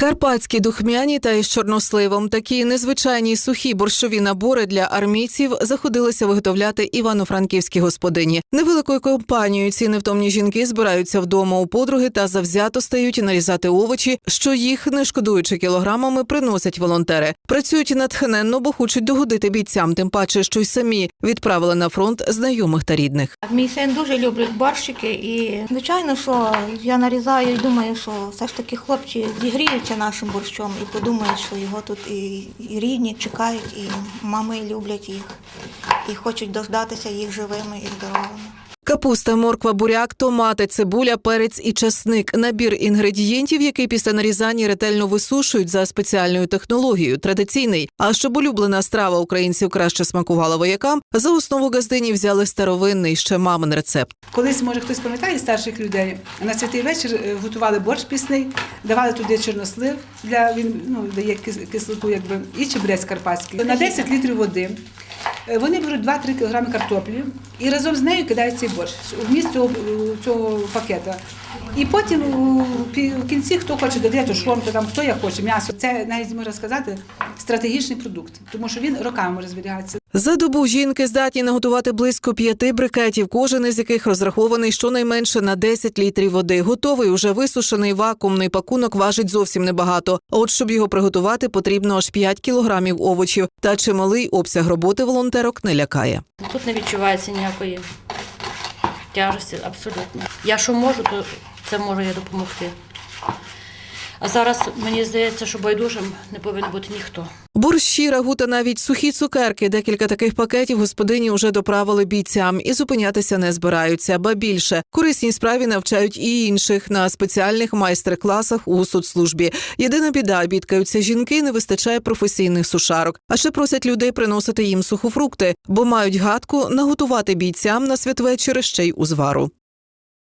Карпатські духмяні та із чорносливом такі незвичайні сухі борщові набори для армійців заходилися виготовляти івано-франківські господині. Невеликою компанією ці невтомні жінки збираються вдома у подруги та завзято стають нарізати овочі, що їх, не шкодуючи кілограмами, приносять волонтери. Працюють натхненно, бо хочуть догодити бійцям, тим паче, що й самі відправили на фронт знайомих та рідних. Мій син дуже любить борщики, і звичайно, що я нарізаю і думаю, що все ж таки хлопці зігріються нашим борщом і подумають, що його тут і рідні чекають, і мами люблять їх, і хочуть дождатися їх живими і здоровими. Капуста, морква, буряк, томати, цибуля, перець і часник набір інгредієнтів, який після нарізання ретельно висушують за спеціальною технологією, традиційний. А щоб улюблена страва українців краще смакувала воякам, за основу газдині взяли старовинний ще мамин рецепт. Колись, може, хтось пам'ятає старших людей, на святий вечір е, готували борщ пісний, давали туди чорнослив, для, він ну, дає кис- кислоту, якби, і чебрець карпатський. На 10 літрів води. Е, Вони беруть 2-3 кг картоплі і разом з нею кидають цей борщ вміст цього, цього пакета. І потім в кінці хто хоче додати, то там хто як хоче, м'ясо. Це навіть можна сказати стратегічний продукт, тому що він роками може. За добу жінки здатні наготувати близько п'яти брикетів, кожен із яких розрахований щонайменше на 10 літрів води. Готовий уже висушений вакуумний пакунок важить зовсім небагато. А от щоб його приготувати, потрібно аж 5 кілограмів овочів. Та чималий обсяг роботи волонтерок не лякає. Тут не відчувається ніякої тяжесті, абсолютно. Я що можу, то це можу я допомогти. А зараз мені здається, що байдужим не повинен бути ніхто. Борщі, рагу та навіть сухі цукерки. Декілька таких пакетів господині вже доправили бійцям і зупинятися не збираються. Ба більше корисній справі навчають і інших на спеціальних майстер-класах у соцслужбі. Єдина біда бідкаються жінки, не вистачає професійних сушарок. А ще просять людей приносити їм сухофрукти, бо мають гадку наготувати бійцям на святвечір ще й узвару.